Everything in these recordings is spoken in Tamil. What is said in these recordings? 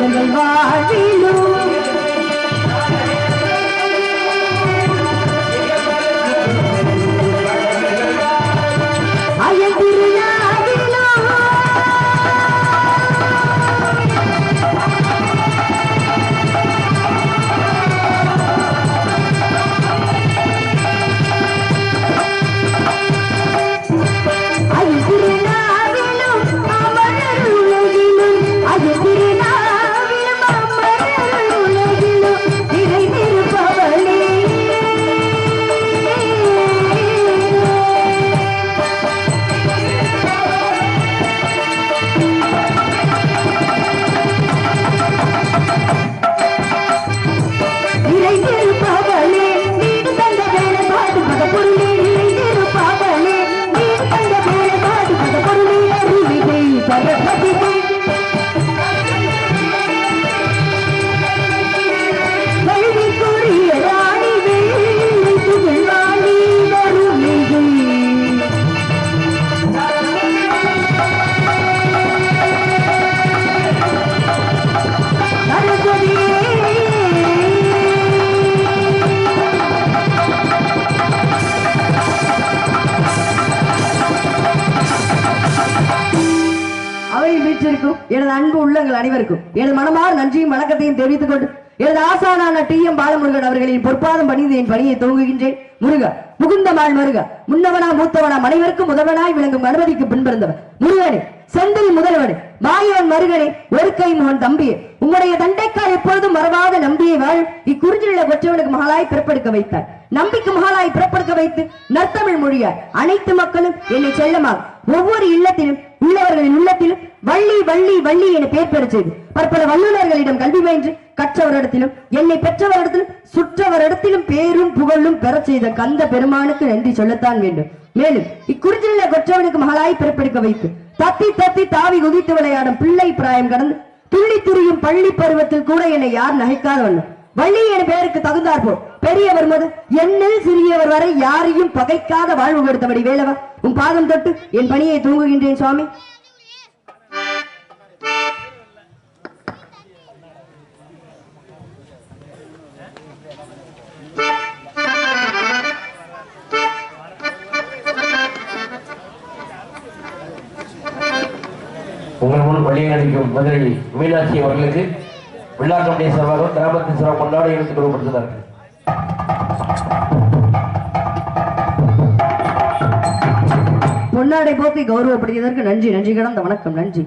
بدل بعدي عليلو you're brother. எனது அன்பு உள்ளங்கள் அனைவருக்கும் எனது மனமார் நன்றியும் வணக்கத்தையும் தெரிவித்துக் கொண்டு எனது ஆசானான டி எம் பாலமுருகன் அவர்களின் பொற்பாதம் பணிந்து என் பணியை துவங்குகின்றேன். முருக முகுந்த மாள் மருக முன்னவனா மூத்தவனா அனைவருக்கும் முதல்வனாய் விளங்கும் அனுமதிக்கு பின்பிறந்தவன் முருகனே செந்தில் முதல்வனே மாயவன் மருகனே ஒரு கை தம்பியே உங்களுடைய தண்டைக்கால் எப்பொழுதும் மறவாத நம்பியை வாழ் இக்குறிஞ்சிலுள்ள கொற்றவனுக்கு மகளாய் பிறப்பெடுக்க வைத்தார். நம்பிக்கை மகளாய் பிறப்படுக்க வைத்து நற்தமிழ் மொழிய அனைத்து மக்களும் என்னை செல்லமா ஒவ்வொரு இல்லத்திலும் உள்ளவர்களின் உள்ளத்திலும் வள்ளி வள்ளி வள்ளி என பெயர் பெறச் பற்பல வல்லுநர்களிடம் கல்வி பயின்று கற்றவரிடத்திலும் என்னை பெற்றவரிடத்திலும் சுற்றவரிடத்திலும் பேரும் புகழும் பெறச் செய்த கந்த பெருமானுக்கு நன்றி சொல்லத்தான் வேண்டும். மேலும் இக்குறிஞ்சில கொற்றவனுக்கு மகளாய் பிறப்பெடுக்க வைத்து தத்தி தத்தி தாவி குதித்து விளையாடும் பிள்ளை பிராயம் கடந்து துள்ளி துரியும் பள்ளி பருவத்தில் கூட என்னை யார் நகைக்காத வண்ணம் வள்ளி என பெயருக்கு தகுந்தாற்போ பெரியவர் முதல் என்ன சிறியவர் வரை யாரையும் பகைக்காத வாழ்வு கொடுத்தபடி வேலவா? உன் பாதம் தொட்டு என் பணியை தூங்குகின்றேன் சுவாமி. உங்கள் முன் பள்ளியை அளிக்கும் மதுரை மீனாட்சி அவர்களுக்கு விழாக்கமுடைய சார்பாக கிராமத்தின் சிறப்பு கொண்டாட எடுத்துக் கொள்ளப்படுகிறார்கள். பொன்னாடை போக்கை கௌரவப்படுத்தியதற்கு நன்றி நன்றி கடந்த வணக்கம் நன்றி.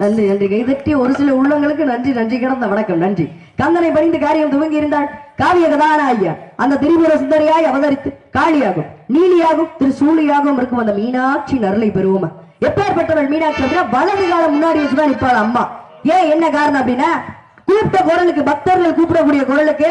நன்றி நன்றி. கைதட்டி ஒரு சில உள்ளங்களுக்கு நன்றி நன்றி. கிடந்த வணக்கம் நன்றி. கந்தனை பணிந்து காரியம் துவங்கி இருந்தால் காவிய ஐயா அந்த திரிபுர சுந்தரியாய் அவதரித்து காளியாகும் நீலியாகும் திரு சூழியாகவும் இருக்கும் அந்த மீனாட்சி நரலை பெறுவோமா. எப்பேற்பட்டவள் மீனாட்சி அப்படின்னா வலது காலம் முன்னாடி வச்சுதான் நிப்பாள் அம்மா. ஏன் என்ன காரணம் அப்படின்னா கூப்பிட்ட குரலுக்கு பக்தர்கள் கூப்பிடக்கூடிய குரலுக்கு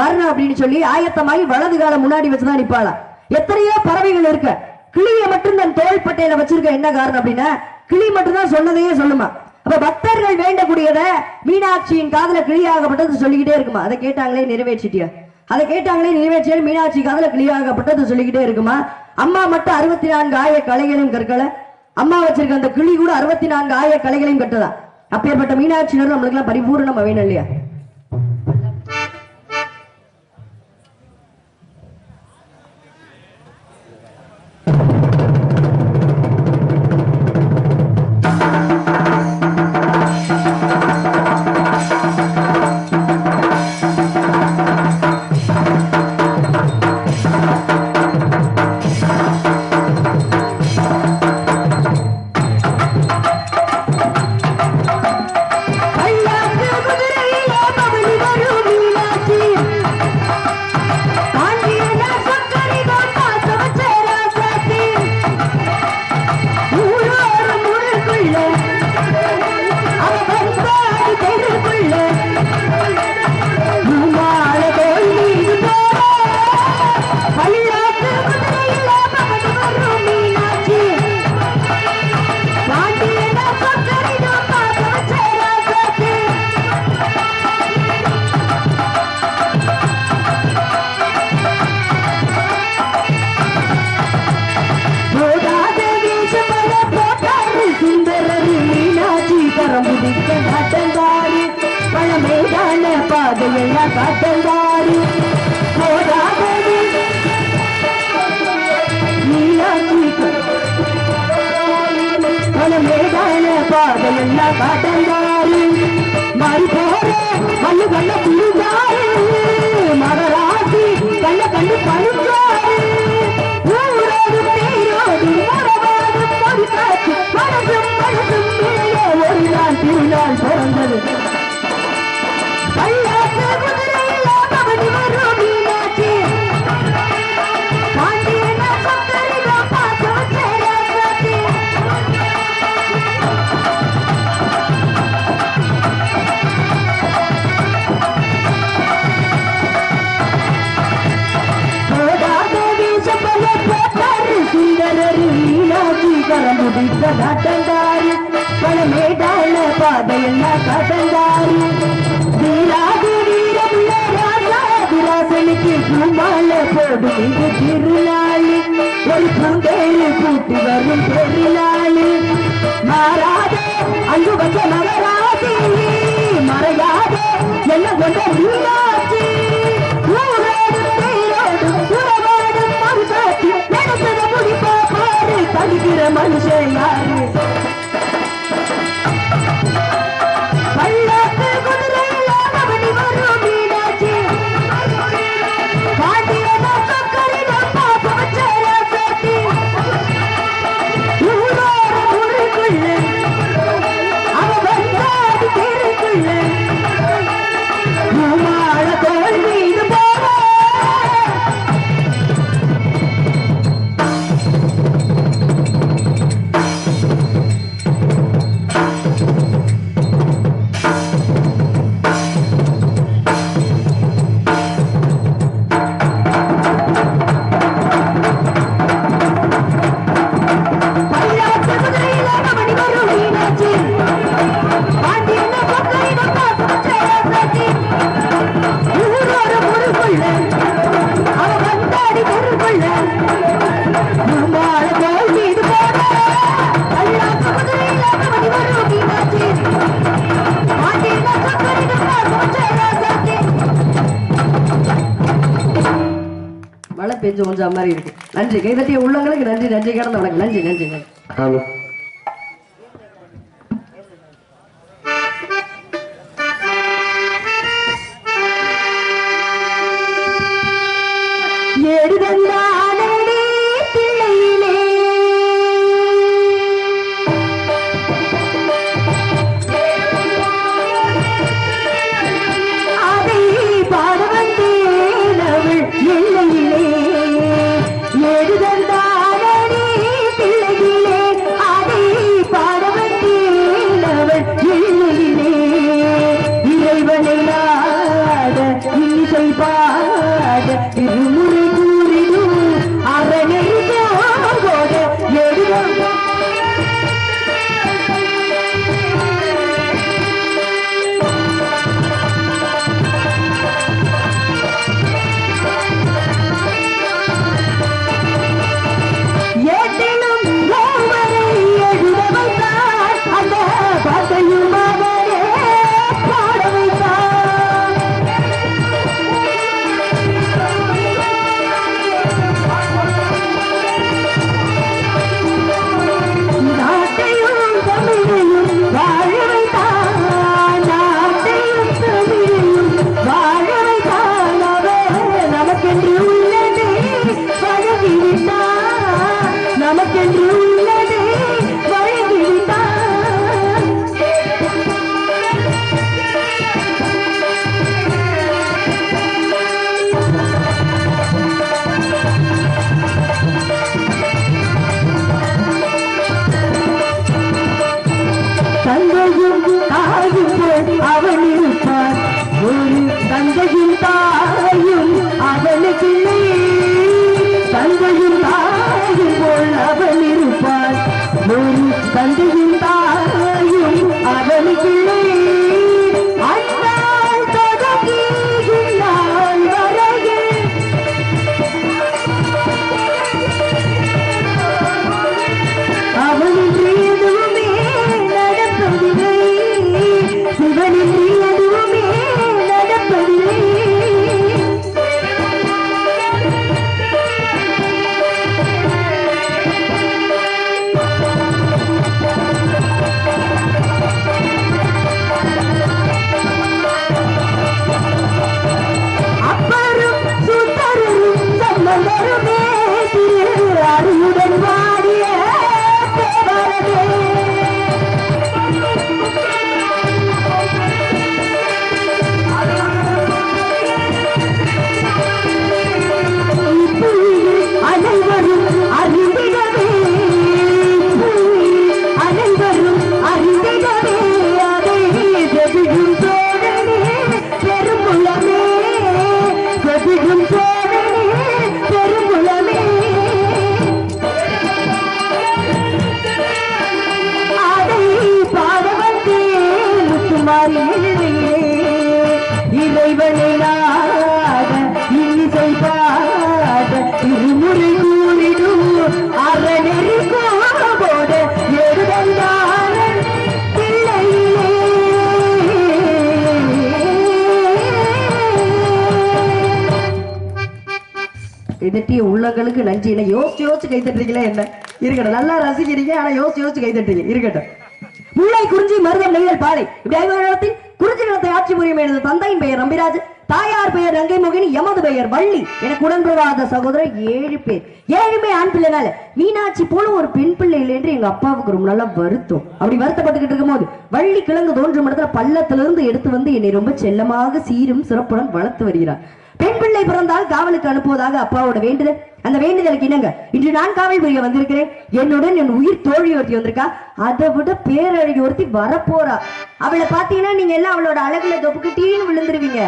வரணும் அப்படின்னு சொல்லி ஆயத்தமாகி வலது காலம் முன்னாடி வச்சுதான் நிப்பாளா எத்தனையோ பறவைகள் இருக்க. கிளியை மட்டும் தன் தோல்பட்டையில வச்சிருக்க என்ன காரணம் அப்படின்னா கிளி மட்டும்தான் சொன்னதையே சொல்லுமா. அப்ப பக்தர்கள் வேண்டக்கூடியத மீனாட்சியின் காதல கிளியாகப்பட்டது சொல்லிக்கிட்டே இருக்குமா? அதை கேட்டாங்களே நிறைவேற்றிட்டியா? அதை கேட்டாங்களே நிறைவேற்றிய மீனாட்சி காதல கிளியாகப்பட்டது சொல்லிக்கிட்டே இருக்குமா? அம்மா மட்டும் அறுபத்தி நான்கு ஆய கலைகளையும் கற்கல. அம்மா வச்சிருக்க அந்த கிளி கூட அறுபத்தி நான்கு ஆய கலைகளையும் கட்டதா அப்பேற்பட்ட மீனாட்சி நம்மளுக்கு எல்லாம் பரிபூர்ணம் வேணும் இல்லையா? பாதையெல்லாம் காட்டந்தாரு மாறி போற மண்ணு கண்ண புரிஞ்சாரு மகராசி கண்ண கண்ணு பழுந்தாரு ஊரோடும் நீரோடும் மனசும் மனசும் ஒரு நாள் திருநாள் பிறந்தது. கரமுடித்த நாட்டந்தாரு பழமேடான பாதையெல்லாம் காட்டந்தாரு வீராது வீரமுள்ள ராஜாதிராசனுக்கு பூமால போடும் இது திருநாளி. ஒரு பூந்தேரு கூட்டி வரும் பெருநாள். மாறாதே அங்கு வந்த மகராசி மறையாதே என்ன கொண்ட மீனாட்சி தடுக்கிற மனுஷன் கொஞ்சம் கொஞ்சம் மாதிரி இருக்கு. நன்றி. கைதட்டிய உள்ளங்களுக்கு நன்றி நன்றி. கடந்த வணக்கம். நன்றி நன்றி நன்றி. இதட்டிய உள்ளங்களுக்கு நன்றி. என்ன யோசிச்சு யோசிச்சு கை தட்டுறீங்களா என்ன? இருக்கட்டும் நல்லா ரசிக்கிறீங்க ஆனா யோசிச்சு யோசிச்சு கை தட்டுறீங்க இருக்கட்டும். முல்லை குறிஞ்சி மருதம் நெய்தல் பாலை. இப்படி குறிஞ்சி நிலத்தை ஆட்சி புரியும் எனது தந்தையின் பெயர் நம்பிராஜ் தாயார் பெயர் ரங்கை மோகினி எமது பெயர் வள்ளி. எனக்கு உடன்பிறவாத சகோதரர் ஏழு பேர். ஏழுமே ஆண் பிள்ளைனால. மீனாட்சி போல ஒரு பெண் பிள்ளை இல்லை என்று எங்க அப்பாவுக்கு ரொம்ப நல்லா வருத்தம். அப்படி வருத்தப்பட்டுக்கிட்டு இருக்கும்போது வள்ளி கிழங்கு தோன்றும் இடத்துல பள்ளத்திலிருந்து எடுத்து வந்து என்னை ரொம்ப செல்லமாக சீரும் சிறப்புடன் வளர்த்து வருகிறார். பெண் பிள்ளை பிறந்தால் காவலுக்கு அனுப்புவதாக அப்பாவோட வேண்டுதல். அந்த வேண்டுதலுக்கு இணங்க இன்று நான் காவல் புரிய வந்திருக்கிறேன். என்னுடன் என் உயிர் தோழி ஒருத்தி வந்திருக்கா. அதை விட பேரழகி ஒருத்தி வரப்போறா. அவளை பாத்தீங்கன்னா நீங்க எல்லாம் அவளோட அழகுல தொப்புக்கிட்டீன்னு விழுந்துருவீங்க.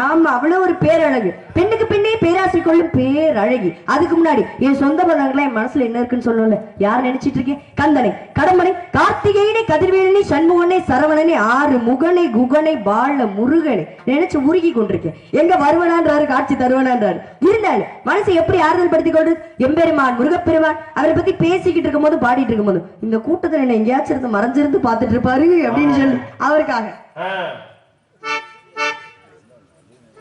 ஆமா அவ்வளவு ஒரு பேரழகு. பெண்ணுக்கு பெண்ணே பேராசை கொள்ளும் பேரழகி. அதுக்கு முன்னாடி என் சொந்த பலங்களை என் மனசுல என்ன இருக்குன்னு சொல்லல யார் நினைச்சிட்டு இருக்கேன் கந்தனை. கடம்பனை கார்த்திகேயனை கதிர்வேலனை சண்முகனை சரவணனை ஆறு முகனை குகனை பால முருகனை நினைச்சு உருகி கொண்டிருக்கேன். எங்க வருவனான்றாரு காட்சி தருவனான்றாரு. இருந்தாலும் மனசை எப்படி ஆறுதல் படுத்திக் கொண்டு எம்பெருமான் முருகப்பெருமான் அவரை பத்தி பேசிக்கிட்டு இருக்கும்போது பாடிட்டு இருக்கும்போது இந்த கூட்டத்துல என்ன எங்கேயாச்சும் இருந்து மறைஞ்சிருந்து பார்த்துட்டு இருப்பாரு அப்படின்னு சொல்லி. அவருக்காக.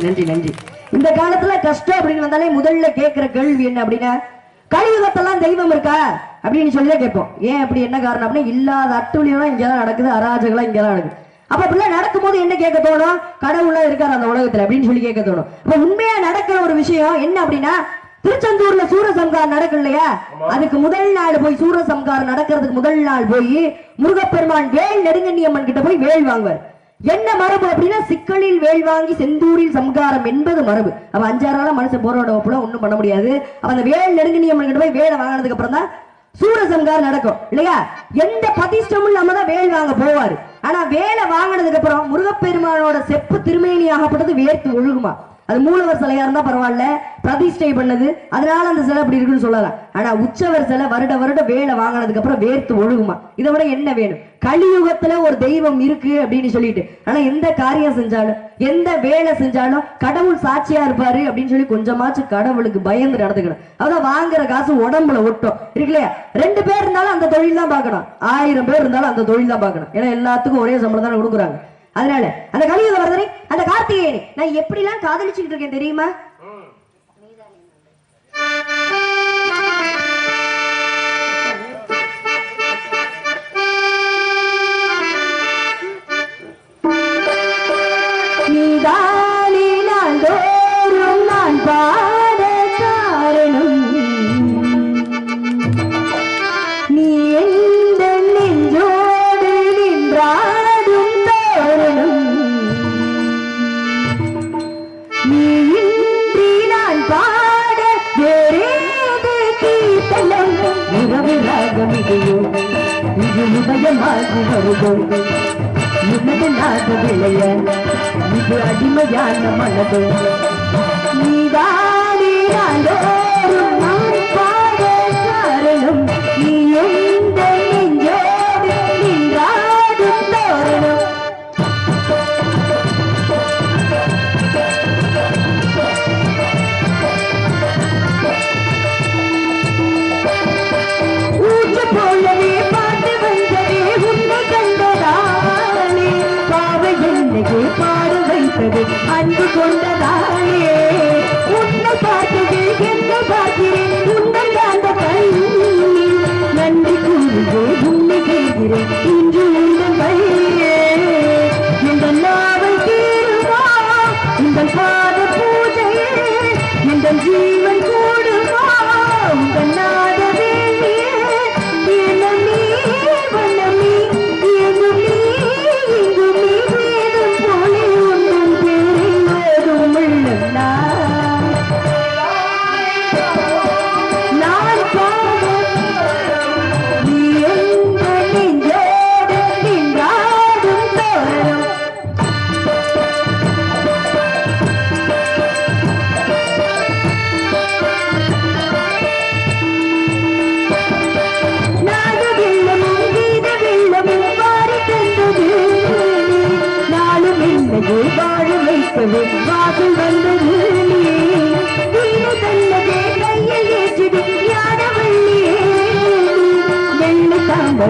நன்றி நன்றி நன்றி. இந்த காலத்துல கஷ்டம் அப்படின்னு வந்தாலே முதல்ல கேட்கிற கேள்வி என்ன அப்படின்னா கலியுகத்தெல்லாம் தெய்வம் இருக்கா? அப்படின்னு சொல்லி தான் கேட்போம். ஏன் அப்படி என்ன காரணம் அப்படின்னா இல்லாத அட்டுழியம் இங்கதான் நடக்குது அராஜகம் இங்கதான் நடக்குது. அப்ப அப்படிலாம் நடக்கும்போது என்ன கேட்க தோணும்? கடவுளா இருக்காரு அந்த உலகத்துல அப்படின்னு சொல்லி கேட்க தோணும். அப்ப உண்மையா நடக்கிற ஒரு விஷயம் என்ன அப்படின்னா திருச்செந்தூர்ல சூரசம்காரம் நடக்கு இல்லையா? அதுக்கு முதல் நாள் போய் சூரசம்காரம் நடக்கிறதுக்கு முதல் நாள் போய் முருகப்பெருமான் வேல் நெடுங்கண்ணியம்மன் கிட்ட போய் வேல் வாங்குவார். என்ன மரபு அப்படின்னா சிக்கலில் வேல் வாங்கி செந்தூரில் சம்காரம் என்பது மரபு. அவ அஞ்சாறு நாளா மனுஷன் போராட வைப்பலாம் ஒண்ணும் பண்ண முடியாது. அவ அந்த வேல் நெடுங்கண்ணியம்மன் கிட்ட போய் வேலை வாங்கினதுக்கு அப்புறம் தான் சூரசம்காரம் நடக்கும். இல்லையா? எந்த பதிஷ்டமும் நம்ம தான் வேல் வாங்க போவாரு. ஆனா வேலை வாங்கினதுக்கு அப்புறம் முருகப்பெருமானோட செப்பு திருமேனி ஆகப்பட்டது வேர்த்து ஒழுகுமா? அது மூலவர் சிலையா இருந்தா பரவாயில்ல பிரதிஷ்டை பண்ணது. அதனால அந்த சிலை அப்படி இருக்குன்னு சொல்லலாம் ஆனா உச்சவர் சிலை வருட வருட வேலை வாங்கினதுக்கு அப்புறம் வேர்த்து ஒழுகுமா? இதை விட என்ன வேணும்? கலியுகத்துல ஒரு தெய்வம் இருக்கு அப்படின்னு சொல்லிட்டு. ஆனா எந்த காரியம் செஞ்சாலும் எந்த வேலை செஞ்சாலும் கடவுள் சாட்சியா இருப்பாரு அப்படின்னு சொல்லி கொஞ்சமாச்சும் கடவுளுக்கு பயந்து நடந்துக்கணும். அதான் வாங்குற காசு உடம்புல ஒட்டும். இருக்கு இல்லையா? ரெண்டு பேர் இருந்தாலும் அந்த தொழில் தான் பார்க்கணும். ஆயிரம் பேர் இருந்தாலும் அந்த தொழில் தான் பார்க்கணும். ஏன்னா எல்லாத்துக்கும் ஒரே சம்பளம் தானே கொடுக்குறாங்க. அதனால அந்த கலியுக வரதனை அந்த கார்த்திகேயனை நான் எப்படிலாம் காதலிச்சுட்டு இருக்கேன் தெரியுமா? இது உதயமாகி வருதோ உனது நாடு விளைய இது அடிமையான மனது நீதானே நாளோறும்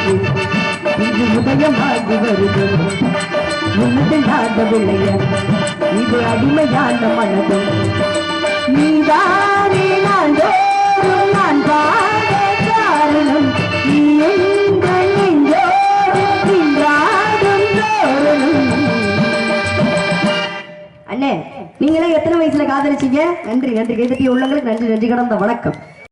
உலகராகம் இது உதயமாகி வருது உனது விளைய இது அடிமையான மனது நீதானே நான் தோறும் நான் பாட காரணம் நீ எந்த நெஞ்சோடு அண்ணே நீங்களே எத்தனை வயசுல காதலிச்சீங்க? நன்றி நன்றி. கைதட்டி உள்ளங்களுக்கு நன்றி நன்றி. கடந்த வணக்கம்.